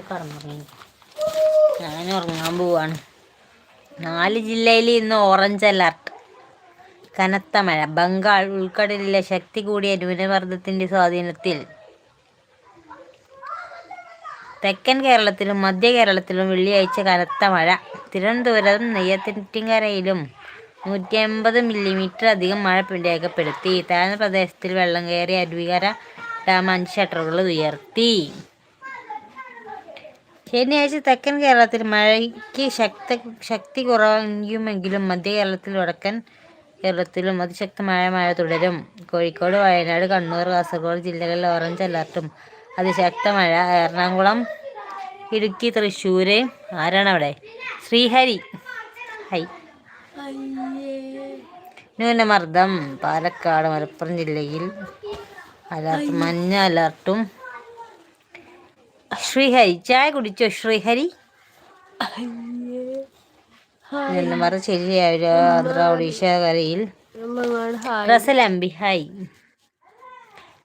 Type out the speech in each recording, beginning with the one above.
കടന്നുറങ്ങി ഞാൻ ഉറങ്ങാൻ പോവാണ്. നാല് ജില്ലയിൽ ഇന്ന് ഓറഞ്ച് അലർട്ട് കനത്ത മഴ. ബംഗാൾ ഉൾക്കടലിലെ ശക്തി കൂടിയ ന്യൂനമർദ്ദത്തിന്റെ സ്വാധീനത്തിൽ. തെക്കൻ കേരളത്തിലും മധ്യ കേരളത്തിലും വെള്ളിയാഴ്ച കനത്ത മഴ. തിരുവനന്തപുരം നെയ്യത്തിട്ടിങ്ങരയിലും നൂറ്റി അമ്പത് മില്ലിമീറ്റർ അധികം മഴ രേഖപ്പെടുത്തി. താഴ്ന്ന പ്രദേശത്തിൽ വെള്ളം കയറി അരുവികര ഡാം അഞ്ച് ഷട്ടറുകൾ ഉയർത്തി. ശനിയാഴ്ച തെക്കൻ കേരളത്തിൽ മഴയ്ക്ക് ശക്ത ശക്തി കുറയുമെങ്കിലും മധ്യ കേരളത്തിൽ വടക്കൻ കേരളത്തിലും അതിശക്തമായ മഴ തുടരും. കോഴിക്കോട് വയനാട് കണ്ണൂർ കാസർഗോഡ് ജില്ലകളിൽ ഓറഞ്ച് അലർട്ടും. അതിശക്ത മഴ എറണാകുളം ഇടുക്കി തൃശ്ശൂർ ആരാണ് അവിടെ? ശ്രീഹരി. ഹൈ. ന്യൂനമർദ്ദം. പാലക്കാട് മലപ്പുറം ജില്ലയിൽ അലർട്ട് മഞ്ഞ അലർട്ടും. ശ്രീഹരി ചായ കുടിച്ചോ ശ്രീഹരി? മറ ശരിയായ ആന്ധ്ര ഒഡീഷ കരയിൽ. റസലമ്പി ഹായ്.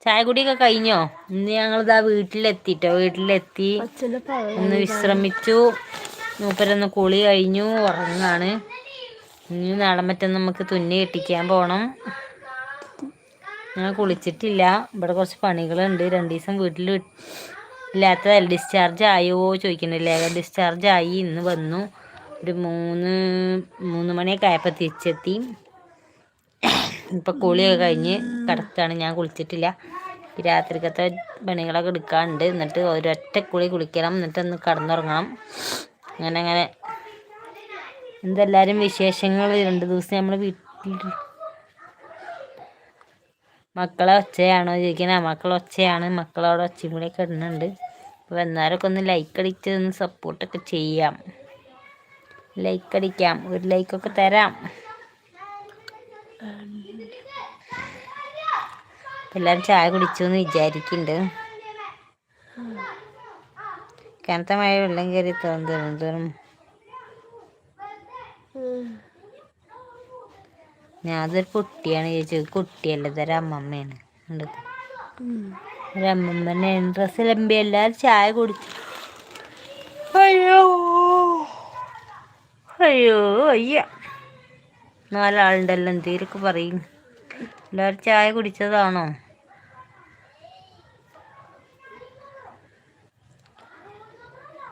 ചായ കുടിയൊക്കെ കഴിഞ്ഞോ? ഇന്ന് ഞങ്ങളിതാ വീട്ടിലെത്തിട്ടോ വീട്ടിലെത്തി. ഒന്ന് വിശ്രമിച്ചു. മൂപ്പരൊന്ന് കുളി കഴിഞ്ഞു ഉറങ്ങാണ്. ഇനി നാളെ മറ്റേ നമുക്ക് തുന്നി കെട്ടിക്കാൻ പോകണം ഞാൻ കുളിച്ചിട്ടില്ല. ഇവിടെ കുറച്ച് പണികളുണ്ട്. രണ്ട് ദിവസം വീട്ടിൽ ഇല്ലാത്തതല്ല ഡിസ്ചാർജ് ആയോ ചോദിക്കണില്ലേ ഡിസ്ചാർജ് ആയി ഇന്ന് വന്നു. ഒരു മൂന്ന് മൂന്ന് മണിയൊക്കെ ആയപ്പോൾ തിരിച്ചെത്തി. ഇപ്പം കുളിയൊക്കെ കഴിഞ്ഞ് കിടക്കുകയാണ് ഞാൻ കുളിച്ചിട്ടില്ല. രാത്രിക്കത്തെ പണികളൊക്കെ എടുക്കാറുണ്ട് എന്നിട്ട് ഒരൊറ്റ കുളി കുളിക്കണം. എന്നിട്ട് ഒന്ന് കടന്നുറങ്ങണം. അങ്ങനെ അങ്ങനെ. എന്തെല്ലാവരും വിശേഷങ്ങൾ? രണ്ട് ദിവസം നമ്മൾ വീട്ടിൽ മക്കളെ ഒച്ചയാണോ ചോദിക്കുന്നത് മക്കളെ ഒച്ചയാണ്. മക്കളോട് ഒച്ചയും കൂടെ കിടന്നുണ്ട് അപ്പോൾ എന്നാലൊക്കെ ഒന്ന് ലൈക്ക് അടിച്ച് ഒന്ന് സപ്പോർട്ടൊക്കെ ചെയ്യാം. ലൈക്ക് അടിക്കാം. ഒരു ലൈക്കൊക്കെ തരാം. എല്ലാവരും ചായ കുടിച്ചു എന്ന് വിചാരിക്കുന്നുണ്ട് കനത്ത മഴ വെള്ളം കയറി തോന്നും ഞാനതൊരു കുട്ടിയാണ് ചോദിച്ചത് കുട്ടിയല്ല ഇതൊരു അമ്മമ്മയാണ്. ഒരു അമ്മമ്മനെ എൻട്രസ് ലമ്പി എല്ലാവരും ചായ കുടിച്ചു. അയ്യോ. അയ്യോ അയ്യ. നാലാളുണ്ടല്ലോ എന്തേലൊക്കെ പറയും. എല്ലാവരും ചായ കുടിച്ചതാണോ?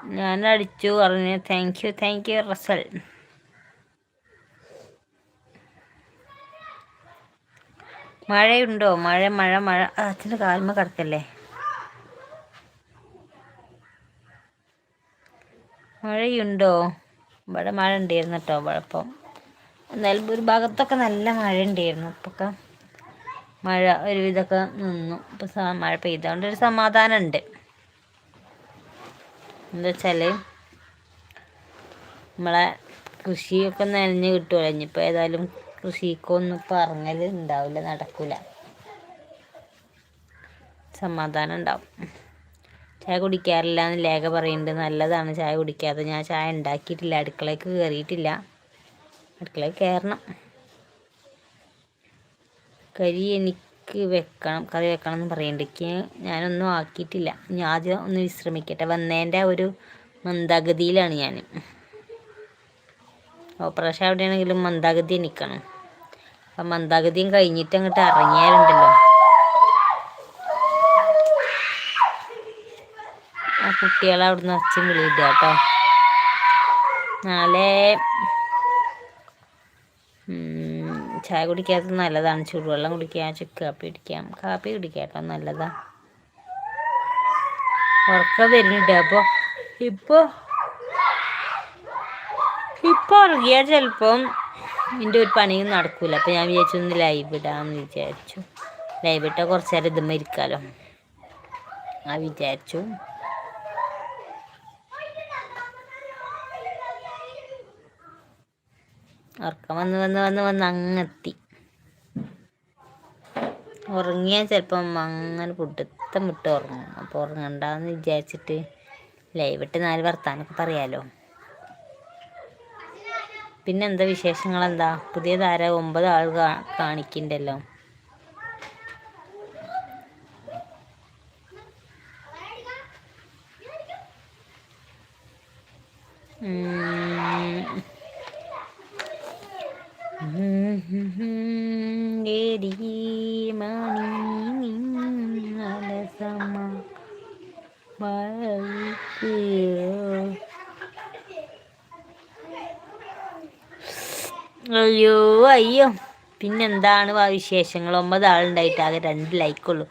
ഞാൻ അടിച്ചു പറഞ്ഞു thank you thank you Russell മഴയുണ്ടോ? മഴ മഴ മഴ. അച്ഛന്റെ കാൽമ കിടക്കല്ലേ? മഴയുണ്ടോ? ഇവിടെ മഴ ഉണ്ടായിരുന്നു കേട്ടോ കുഴപ്പം. ഒരു ഭാഗത്തൊക്കെ നല്ല മഴ ഉണ്ടായിരുന്നു. ഇപ്പൊക്കെ മഴ ഒരുവിധമൊക്കെ നിന്നു. ഇപ്പം മഴ പെയ്തുകൊണ്ട് ഒരു സമാധാനം ഉണ്ട്. എന്താ വെച്ചാൽ നമ്മളെ കൃഷിയൊക്കെ നനഞ്ഞ് കിട്ടുമല്ലോ ഇനിയിപ്പോൾ ഏതായാലും കൃഷിക്കൊന്നും ഇപ്പോൾ ഉണ്ടാവില്ല നടക്കില്ല സമാധാനം ഉണ്ടാവും ചായ കുടിക്കാറില്ല എന്ന് ലേഖ പറയുന്നുണ്ട് നല്ലതാണ് ചായ കുടിക്കാതെ. ഞാൻ ചായ ഉണ്ടാക്കിയിട്ടില്ല അടുക്കളയ്ക്ക് കയറിയിട്ടില്ല അടുക്കളയിൽ കയറണം കരി എനിക്ക് വെക്കണം കറി വെക്കണം എന്ന് പറയുന്നുണ്ട് ഞാനൊന്നും ആക്കിയിട്ടില്ല. ഇനി ആദ്യം ഒന്ന് വിശ്രമിക്കട്ടെ. വന്നതിന്റെ ഒരു മന്ദഗതിയിലാണ് ഞാൻ ഓപ്പറേഷൻ എവിടെയാണെങ്കിലും മന്ദഗതി നിൽക്കണം അപ്പം മന്ദാഗതിയും കഴിഞ്ഞിട്ട് അങ്ങോട്ട് ഇറങ്ങിയാലുണ്ടല്ലോ. ആ കുട്ടികളെ അവിടുന്ന് അച്ഛൻ വിളിയില്ല കേട്ടോ. നാളെ ചായ കുടിക്കാത്തത് നല്ലതാണ്. ചൂടുവെള്ളം കുടിക്കാം ചുക്ക് കാപ്പി കുടിക്കാം. കാപ്പി കുടിക്കാം കേട്ടോ നല്ലതാ. ഉറക്കം വരുന്നുണ്ട് അപ്പോൾ. ഇപ്പോൾ ഇപ്പോൾ ഉറങ്ങിയാൽ ചിലപ്പം എന്റെ ഒരു പണിയും നടക്കൂല. അപ്പം ഞാൻ വിചാരിച്ചു ഒന്ന് ലൈവ് ഇടാമെന്ന് വിചാരിച്ചു. ലൈവ് ഇട്ടാൽ കുറച്ച് നേരം ഇതുമ്മ ഇരിക്കാമല്ലോ ആ വിചാരിച്ചു. ഉറക്കം വന്ന് വന്ന് വന്ന് വന്ന് അങ്ങെത്തി ഉറങ്ങിയാൽ ചിലപ്പം അങ്ങനെ പുട്ടത്തം വിട്ട് ഉറങ്ങും. അപ്പോൾ ഉറങ്ങണ്ടെന്ന് വിചാരിച്ചിട്ട് ലൈവ് ഇട്ട് നാല് വർത്താനൊക്കെ പറയാലോ. പിന്നെന്താ വിശേഷങ്ങൾ എന്താ പുതിയ താര ഒമ്പത് ആൾ കാണിക്കണ്ടല്ലോ. മണി അലസമ അയ്യോ അയ്യോ. പിന്നെന്താണ് വിശേഷങ്ങൾ? ഒമ്പത് ആളുണ്ടായിട്ട് ആകെ രണ്ട് ലൈക്കുള്ളൂ.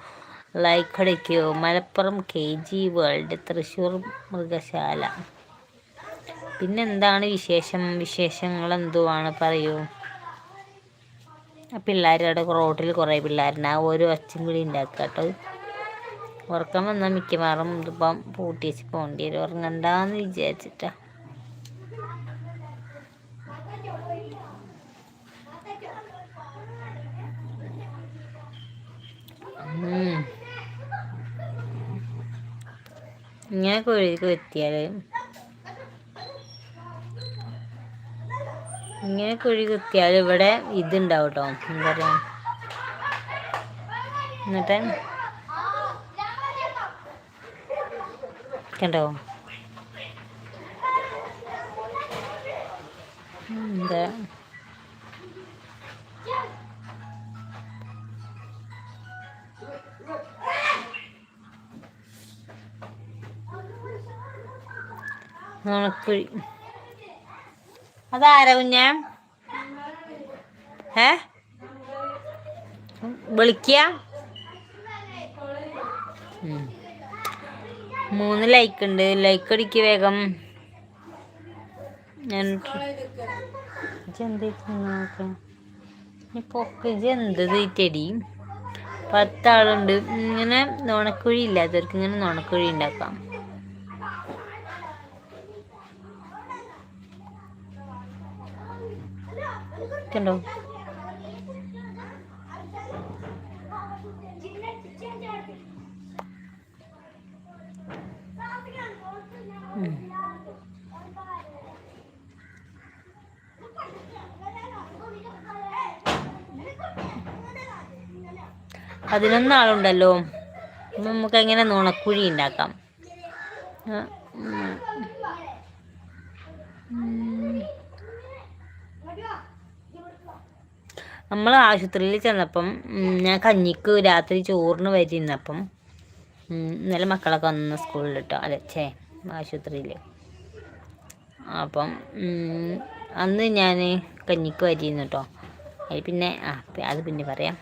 ലൈക്ക് അടിക്കോ. Malappuram K G world Thrissur മൃഗശാല. പിന്നെന്താണ് വിശേഷം? വിശേഷങ്ങൾ എന്തുവാണ് പറയൂ പിള്ളേരുടെ റോട്ടിൽ കുറേ പിള്ളേരുണ്ട്. ആ ഓരോ ഒച്ചും കൂടി ഉണ്ടാക്കുക കേട്ടോ. ഉറക്കം വന്നാൽ മിക്കവാറും ഇതിപ്പം പൂട്ടി വെച്ച് പോകേണ്ടി വരും. ഉറങ്ങണ്ടെന്ന് വിചാരിച്ചിട്ടാ. ഇങ്ങനെ കുഴിക്ക് കുത്തിയാൽ. ഇങ്ങനെ കുഴി കുത്തിയാൽ ഇവിടെ ഇതുണ്ടാവും കേട്ടോ എന്താ പറയുക എന്നിട്ട് കണ്ടോ? എന്താ? നുണക്കുഴി അതാരാ കുഞ്ഞ? ഏ വിളിക്ക മൂന്ന് ലൈക്ക് ഉണ്ട് ലൈക്ക് അടിക്ക് വേഗം. ഞാൻ എന്ത് തീറ്റടി പത്താളുണ്ട്. ഇങ്ങനെ നുണക്കുഴി ഇല്ലാത്തവർക്ക് ഇങ്ങനെ നുണക്കുഴി ഉണ്ടാക്കാം കണ്ടോ പതിനൊന്നാളുണ്ടല്ലോ. നമുക്ക് എങ്ങനെ നുണക്കുഴി ഉണ്ടാക്കാം? നമ്മൾ ആശുപത്രിയിൽ ചെന്നപ്പം ഞാൻ കഞ്ഞിക്ക് രാത്രി ചോറിന് വരുന്നപ്പം ഇന്നലെ മക്കളൊക്കെ വന്ന സ്കൂളിൽ കേട്ടോ അല്ലെ ചേ ആശുപത്രിയിൽ അപ്പം അന്ന് ഞാൻ കഞ്ഞിക്ക് വരിയിരുന്നു കേട്ടോ അതിൽ പിന്നെ ആ അത് പിന്നെ പറയാം.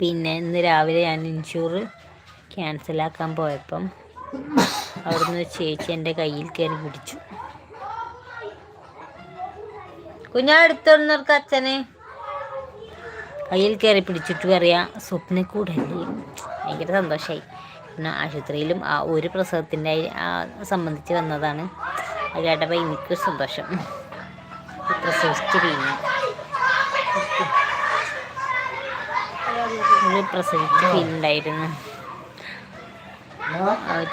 പിന്നെ ഇന്ന് രാവിലെ ഞാൻ ഇൻഷൂർ ക്യാൻസലാക്കാൻ പോയപ്പം അവിടുന്ന് ചേച്ചി എന്റെ കയ്യിൽ കയറി പിടിച്ചു. കുഞ്ഞാ എടുത്തോന്നവർക്ക് അച്ഛനെ? കയ്യിൽ കയറി പിടിച്ചിട്ട് പറയാം സ്വപ്നക്കൂടല്ലേ ഭയങ്കര സന്തോഷമായി പിന്നെ ആശുപത്രിയിലും ആ ഒരു പ്രസവത്തിന്റെ സംബന്ധിച്ച് വന്നതാണ്. അത് കേട്ടപ്പോൾ എനിക്ക് സന്തോഷം. പ്രസവിച്ച് കഴിഞ്ഞു പ്രസവിച്ച് ഫീലുണ്ടായിരുന്നു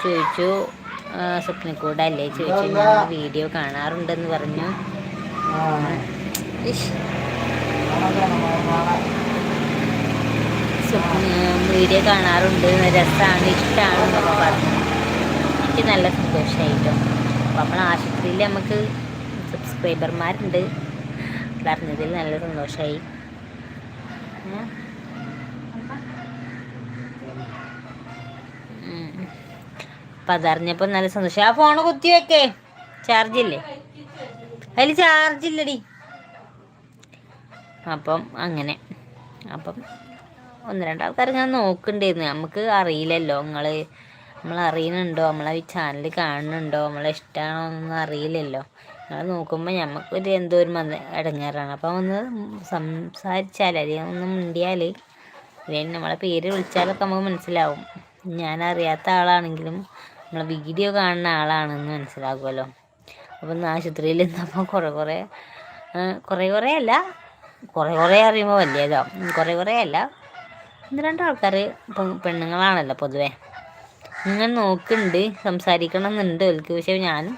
ചോദിച്ചു സ്വപ്നക്കൂടല്ലേ ചോദിച്ചു ഞാൻ വീഡിയോ കാണാറുണ്ടെന്ന് പറഞ്ഞു. വീഡിയോ കാണാറുണ്ട് രസമാണ് ഇഷ്ടമാണ് എന്നൊക്കെ പറഞ്ഞു. എനിക്ക് നല്ല സന്തോഷമായിട്ടോ അപ്പോൾ നമ്മൾ ആശുപത്രിയിൽ നമുക്ക് സബ്സ്ക്രൈബർമാരുണ്ട് പറഞ്ഞതിൽ നല്ല സന്തോഷമായി അപ്പം അതറിഞ്ഞപ്പോൾ നല്ല സന്തോഷം ആ ഫോണ് കുത്തി വെക്കേ. ചാർജില്ലേ അതിൽ ചാർജില്ലടി അപ്പം അങ്ങനെ. അപ്പം ഒന്ന് രണ്ട് ആൾക്കാർ ഇങ്ങനെ നോക്കണ്ടായിരുന്നു. നമുക്ക് അറിയില്ലല്ലോ നിങ്ങൾ നമ്മൾ അറിയുന്നുണ്ടോ? നമ്മളെ ഈ ചാനൽ കാണുന്നുണ്ടോ? നമ്മളെ ഇഷ്ടമാണോ എന്നൊന്നും അറിയില്ലല്ലോ. നിങ്ങൾ നോക്കുമ്പോൾ നമുക്കൊരു എന്തോ ഒരു മന്ദ ഇടങ്ങാറാണ് അപ്പം ഒന്ന് സംസാരിച്ചാൽ അല്ലെങ്കിൽ ഒന്ന് മിണ്ടിയാൽ അല്ലെങ്കിൽ നമ്മളെ പേര് വിളിച്ചാലൊക്കെ നമുക്ക് മനസ്സിലാവും. ഞാൻ അറിയാത്ത ആളാണെങ്കിലും നമ്മളെ വീഡിയോ കാണുന്ന ആളാണെന്ന് മനസ്സിലാകുമല്ലോ അപ്പം ആശുപത്രിയിൽ നിന്നപ്പോൾ കുറേ കുറേ കുറേ കുറേ അല്ല കുറേ കുറേ അറിയുമ്പോൾ വലിയതോ. കുറേ കുറേ അല്ല ഒന്ന് രണ്ട് ആൾക്കാർ പെണ്ണുങ്ങളാണല്ലോ പൊതുവെ. ഇങ്ങനെ നോക്കുന്നുണ്ട് സംസാരിക്കണം എന്നുണ്ട് അവർക്ക് പക്ഷേ ഞാനും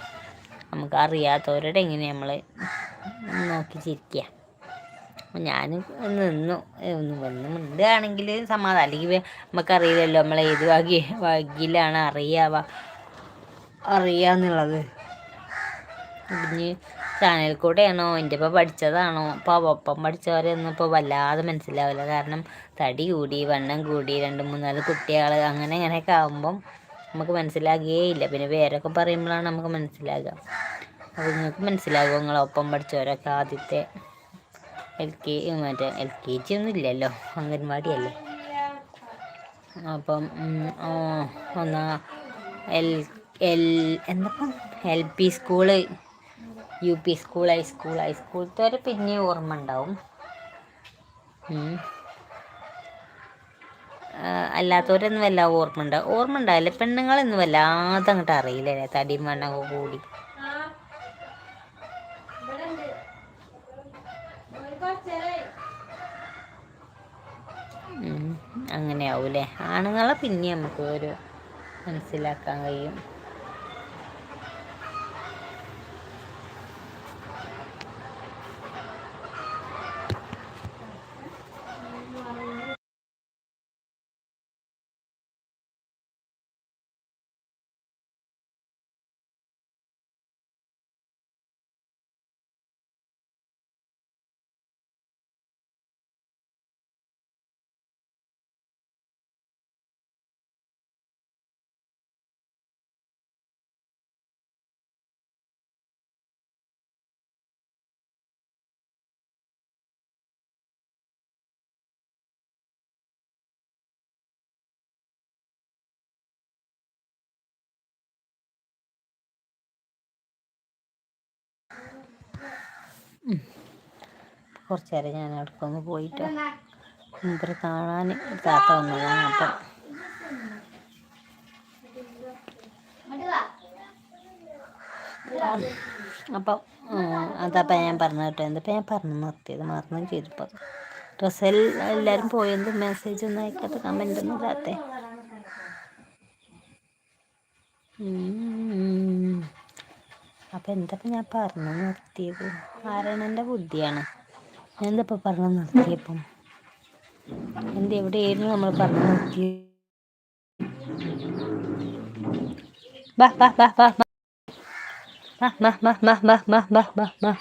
നമുക്ക് അറിയാത്തവരോട് എങ്ങനെ നമ്മൾ നോക്കി ചിരിക്കുക അപ്പം ഞാൻ നിന്നു. ഒന്ന് വന്ന് മിണ്ടുകയാണെങ്കിൽ സമാധാനം. അല്ലെങ്കിൽ നമുക്കറിയില്ലല്ലോ നമ്മൾ ഏത് വകി വകിലാണ് അറിയാവ അറിയാന്നുള്ളത്. ഇനി ചാനൽ കൂടെയാണോ? എന്റെ ഇപ്പം പഠിച്ചതാണോ? അപ്പോൾ ഒപ്പം പഠിച്ചവരൊന്നും ഇപ്പോൾ വല്ലാതെ മനസ്സിലാവില്ല. കാരണം തടി കൂടി വണ്ണം കൂടി രണ്ട് മൂന്നാൽ കുട്ടികൾ അങ്ങനെ അങ്ങനെയൊക്കെ ആകുമ്പം നമുക്ക് മനസ്സിലാകുകയേ ഇല്ല പിന്നെ വേരൊക്കെ പറയുമ്പോഴാണ് നമുക്ക് മനസ്സിലാകുക. അപ്പോൾ നിങ്ങൾക്ക് മനസ്സിലാകുമോ നിങ്ങളൊപ്പം പഠിച്ചവരൊക്കെ ആദ്യത്തെ എൽ കെ മറ്റേ എൽ കെ ജി ഒന്നും ഇല്ലല്ലോ. അംഗൻവാടിയല്ലേ അപ്പം ഒന്നാ L L എന്തപ്പം? L P school U P school high school ഹൈസ്കൂളത്തെ വരെ പിന്നെ ഓർമ്മ ഉണ്ടാവും. അല്ലാത്തവരൊന്നും വല്ല ഓർമ്മ ഉണ്ടാവും ഓർമ്മ ഉണ്ടാവില്ല. പെണ്ണുങ്ങളൊന്നും വല്ലാതെ അങ്ങോട്ട് അറിയില്ലേ തടിയും മണ്ണൊക്കെ കൂടി. അങ്ങനെയാവൂലേ ആണുങ്ങളെ പിന്നെ നമുക്ക് ഒരു മനസ്സിലാക്കാൻ കഴിയും. കുറച്ച് നേരം ഞാൻ അടുക്കൊന്ന് പോയിട്ട്. മൂപ്പര് കാണാൻ താത്ത വന്നതാണ് അപ്പം. അപ്പം അതപ്പം ഞാൻ പറഞ്ഞു കേട്ടോ. എന്തപ്പം ഞാൻ പറഞ്ഞു നിർത്തിയത്? മറന്നു ചെയ്തപ്പോൾ ഡ്രസ്സിൽ എല്ലാവരും പോയത് മെസ്സേജ് ഒന്നും അയക്കാത്ത കമന്റ് ഒന്നും ഇല്ലാത്തേ അപ്പം എന്തപ്പം ഞാൻ പറഞ്ഞു നിർത്തിയത് ആരണന്റെ ബുദ്ധിയാണ് ഞാൻ എന്തപ്പം പറഞ്ഞു നിർത്തിയപ്പം എന്ത് എവിടെയായിരുന്നു നമ്മൾ പറഞ്ഞു നിർത്തിയത് ബാ ബാ ബാ ബാ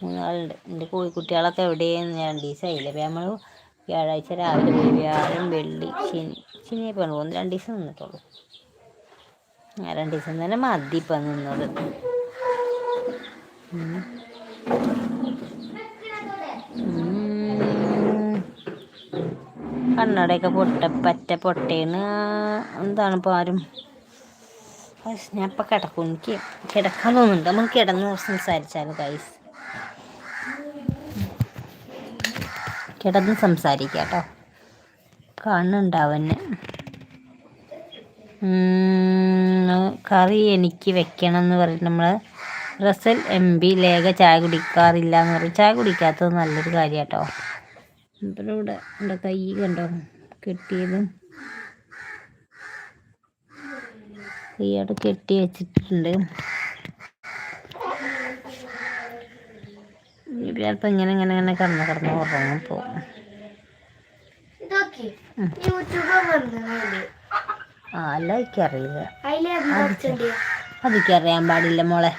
മൂന്നാളുണ്ട് എന്റെ കോഴിക്കുട്ടികളൊക്കെ എവിടെയെന്ന് രണ്ട് ദിവസമായില്ലേ അപ്പം നമ്മൾ വ്യാഴാഴ്ച രാവിലെ പോയി വ്യാഴം വെള്ളി ശനി ശനിയെ പോകണം രണ്ട് ദിവസം നിന്നിട്ടുള്ളൂ രണ്ട് ദിവസം തന്നെ മതി നിന്നത്. കണ്ണടയൊക്കെ പൊട്ട പറ്റ പൊട്ടേന്ന് എന്താണ് ഇപ്പോൾ ആരും? ഞാൻ ഇപ്പം കിടക്കും. എനിക്ക് കിടക്കാൻ തോന്നുന്നുണ്ട്. നമുക്ക് കിടന്ന് സംസാരിച്ചാലും കൈസ് കിടന്ന് സംസാരിക്കാം കേട്ടോ. കാണുന്നുണ്ടാവന്നെ കറി എനിക്ക് വെക്കണം എന്ന് പറഞ്ഞിട്ട് നമ്മൾ റസൽ എം ബി ലേഖ ചായ കുടിക്കാറില്ല എന്ന് പറയും ചായ കുടിക്കാത്തത് നല്ലൊരു കാര്യം കേട്ടോ ഇവിടെ എന്റെ കൈ കണ്ടോ? കെട്ടിയതും. കൈയോട് കെട്ടി വെച്ചിട്ടുണ്ട്. ചിലപ്പോൾ ഇങ്ങനെ ഇങ്ങനെ ഇങ്ങനെ കടന്ന് കടന്ന് ഉറങ്ങും പോകും ആ അല്ല എനിക്കറിയില്ല. അതൊക്കെ പാടില്ല മോളെ.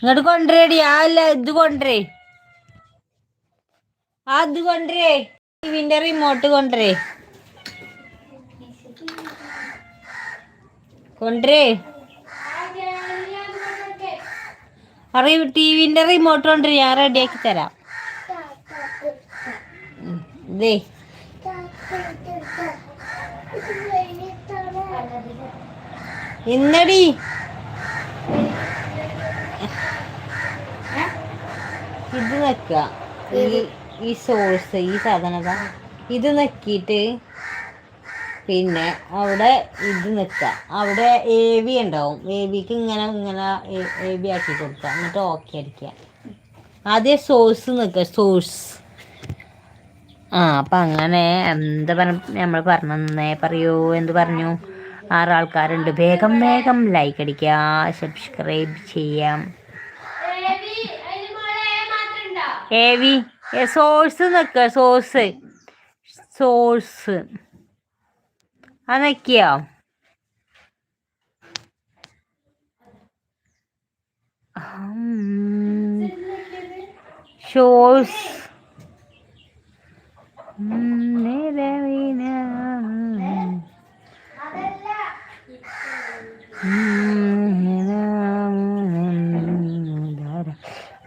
ഇങ്ങോട്ട് കൊണ്ടുവരേടി. ആ അല്ല ഇത് കൊണ്ടുവരേ. അത് കൊണ്ടുവരേ. ടിവിന്റെ റിമോട്ട് കൊണ്ടുവരേ. കൊണ്ടുവരേ. അറിയ ടിവിന്റെ റിമോട്ട് കൊണ്ടുവരേ. ഞാൻ റെഡിയാക്കി തരാം. ഇതേ ഇന്നടി ഇത് വെക്ക. ഈ ഈ സോഴ്സ് ഈ സാധനത ഇത് നെക്കിയിട്ട് പിന്നെ അവിടെ ഇത് നിൽക്കുക അവിടെ എ വി ഉണ്ടാവും. എ വിക്ക് ഇങ്ങനെ ഇങ്ങനെ എ വി ആക്കി കൊടുക്കുക എന്നിട്ട് ഓക്കെ അടിക്കുക ആദ്യം സോഴ്സ് നിൽക്കുക സോഴ്സ് ആ അപ്പം അങ്ങനെ എന്താ പറഞ്ഞ നമ്മൾ പറഞ്ഞേ പറയൂ? എന്ത് പറഞ്ഞു? ആറ് ആൾക്കാരുണ്ട് വേഗം വേഗം ലൈക്ക് അടിക്കുക സബ്സ്ക്രൈബ് ചെയ്യാം. എ സോഴ്സ് നിക്ക സോഴ്സ് സോഴ്സ് ആ നിൽക്കിയോ ഷോഴ്സ് നിലവിനാ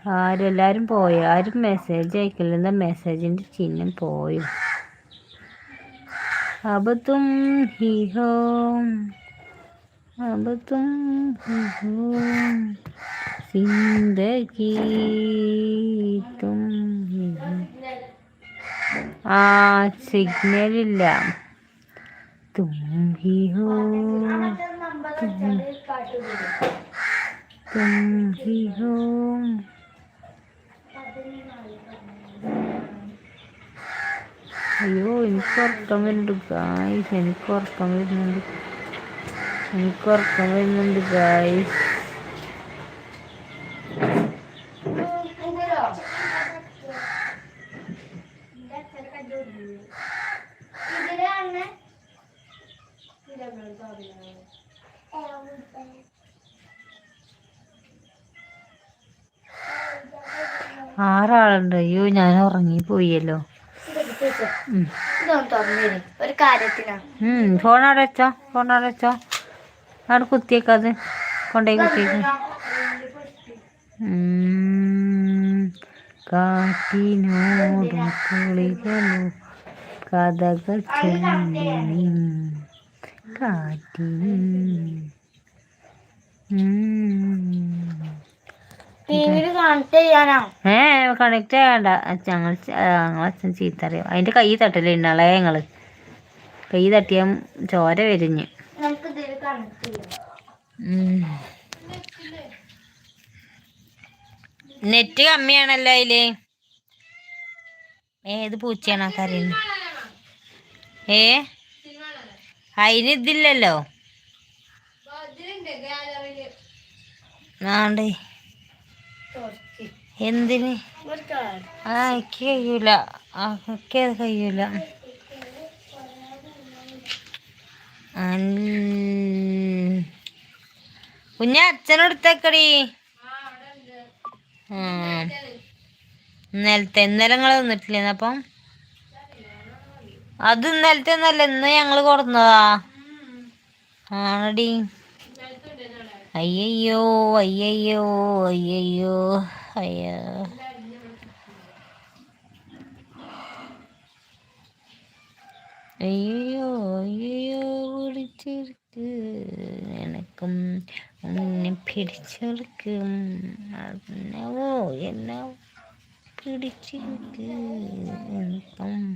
ആരെല്ലാരും പോയി? ആരും മെസ്സേജ് അയക്കില്ലെന്ന മെസ്സേജിന്റെ ചിഹ്നം പോയി? അബത്തും ഹിഹോ. അബത്തും ഹിഹോ. സിന്ദഗി തും ആ സിഗ്നലില്ല तुम ही हो जिंदगी तुम ही हो ആ സിഗ്നലില്ല തും ഹി ഹോ തും ഹി ഹോ അയ്യോ എനിക്ക് ഉറക്കം വരുന്നുണ്ട് ഗായ്സ് എനിക്ക് ഉറക്കം വരുന്നുണ്ട് എനിക്ക് ഉറക്കം വരുന്നുണ്ട് ഗായ്സ് ഒരു കാര്യത്തിനാ. ഫോൺ അവിടെ വെച്ചോ ഫോൺ അവിടെ വെച്ചോ. അവിടെ കുത്തിയേക്കത് കൊണ്ടുപോയി കുത്തിയേക്ക്. ഉം, കുളികളും കഥകൾ ചൊല്ലി കാറ്റിന് ഏ കണക്ട് ചെയ്യണ്ട ഞങ്ങൾ അച്ഛൻ ചീത്ത അറിയാം അതിന്റെ കൈ തട്ടൽ ഇന്നാളെ ഞങ്ങൾ? കൈ തട്ടിയ ചോര വരിഞ്ഞ്. നെറ്റ് കമ്മിയാണല്ലോ അതിൽ. ഏത് പൂച്ചയാണോ കറിയുന്നത് ഏ? അതിന് ഇതില്ലല്ലോ. ആണ്ടേ. എന്തിന്? ആ എനിക്ക് കഴിയൂല. എനിക്ക് അത് കഴിയൂല. കുഞ്ഞ അച്ഛനെടുത്തേക്കടി ഇന്നലത്തെ ഇന്നലെ നിങ്ങൾ തന്നിട്ടില്ലേ അപ്പം? അത് ഇന്നലത്തെ ഒന്നല്ല ഇന്ന് ഞങ്ങൾ കൊടുന്നതാ. ആണടി. ஐயையோ ஐயையோ ஐயையோ ஐயா. ஐயோ ஐயோ பிடிச்சிருக்கு எனக்கும் உன்னை பிடிச்சிருக்கு. என்னவோ என்ன பிடிச்சிருக்கு. எனக்கும்.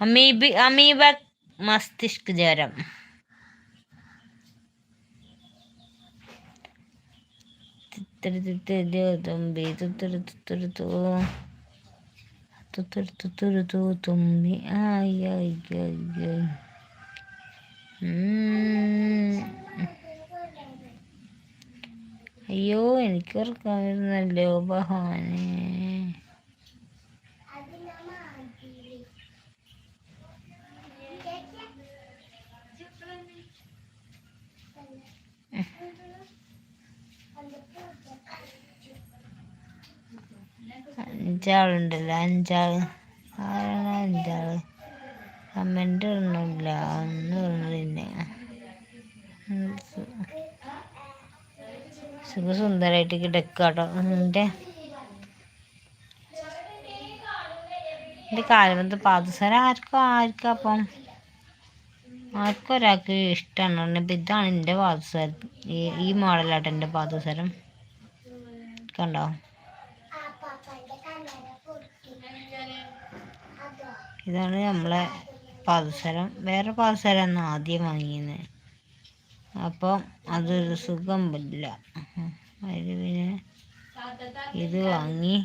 അമീബ അമീബ മസ്തിഷ്ക ജ്വരം തുമ്പി തുത്തരി തുത്തരി തൂ തുത്തരി തുത്തരി തൂ തുമ്പി ആയി ആയി ആയി ആയി ഉം. അയ്യോ എനിക്ക് ഉറക്കാൻ വരുന്നല്ലോ ഭഗവാനെ അഞ്ചാളുണ്ടല്ലോ അഞ്ചാൾ. ആരാണ് അഞ്ചാൾ? കമന്റ് ഒന്നുമില്ല ഒന്നും ഒന്നുമില്ല സുഖസുന്ദരായിട്ട് കിടക്കാട്ടോ. എന്റെ എന്റെ കാലബന്ധ പാദസരം ആർക്കും ആർക്കും അപ്പം ആർക്കും ഒരാൾക്ക് ഇഷ്ടമാണ് ഇപ്പം ഇതാണ് എന്റെ പാദസരം. ഈ ഈ മോഡലാട്ടോ എന്റെ പാദസരം. കണ്ടോ? ഇതാണ് നമ്മളെ പാദസരം. വേറെ പാദസരമാണ് ആദ്യം വാങ്ങിയത്. അപ്പം അതൊരു സുഖം ഇല്ല. അതിൽ പിന്നെ ഇത് വാങ്ങി.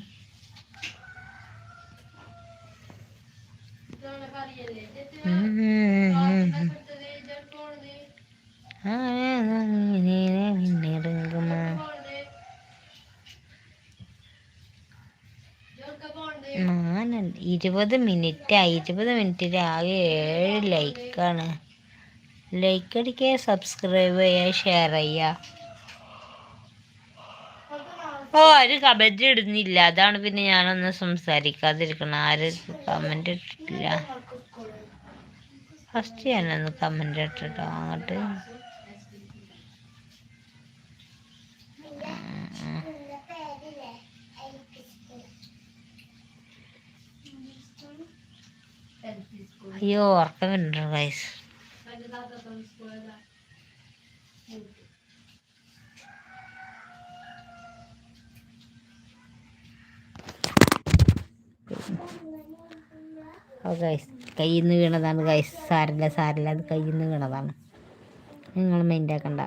ആ ഇരുപത് മിനിറ്റ് ഇരുപത് മിനിറ്റിൽ ആകെ ഏഴ് ലൈക്കാണ് ലൈക്ക് അടിക്കുക സബ്സ്ക്രൈബ് ചെയ്യുക ഷെയർ ചെയ്യുക. ഓ ആരും കമന്റ് ഇടുന്നില്ല. അതാണ് പിന്നെ ഞാനൊന്ന് സംസാരിക്കാതിരിക്കണം. ആരും കമന്റ് ഇട്ടിട്ടില്ല? ഫസ്റ്റ് ഞാനൊന്ന് കമന്റ് ഇട്ടിട്ടോ അങ്ങോട്ട്. അയ്യോ ഉറക്കം വരുന്നുണ്ടോ ഗൈസ് ഗൈസ് കയ്യിൽ നിന്ന് വീണതാണ് ഗൈസ് സാരില്ല സാരില്ല അത് കയ്യിൽ നിന്ന് വീണതാണ്. നിങ്ങൾ മൈൻഡ് ആക്കണ്ട.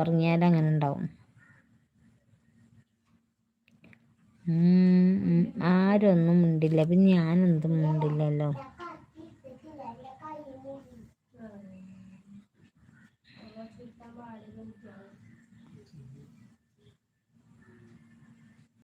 ഉറങ്ങിയാൽ അങ്ങനെ ഉണ്ടാവും. ആരൊന്നും മിണ്ടില്ല. പിന്നെ ഞാനെന്തും മുണ്ടില്ലല്ലോ.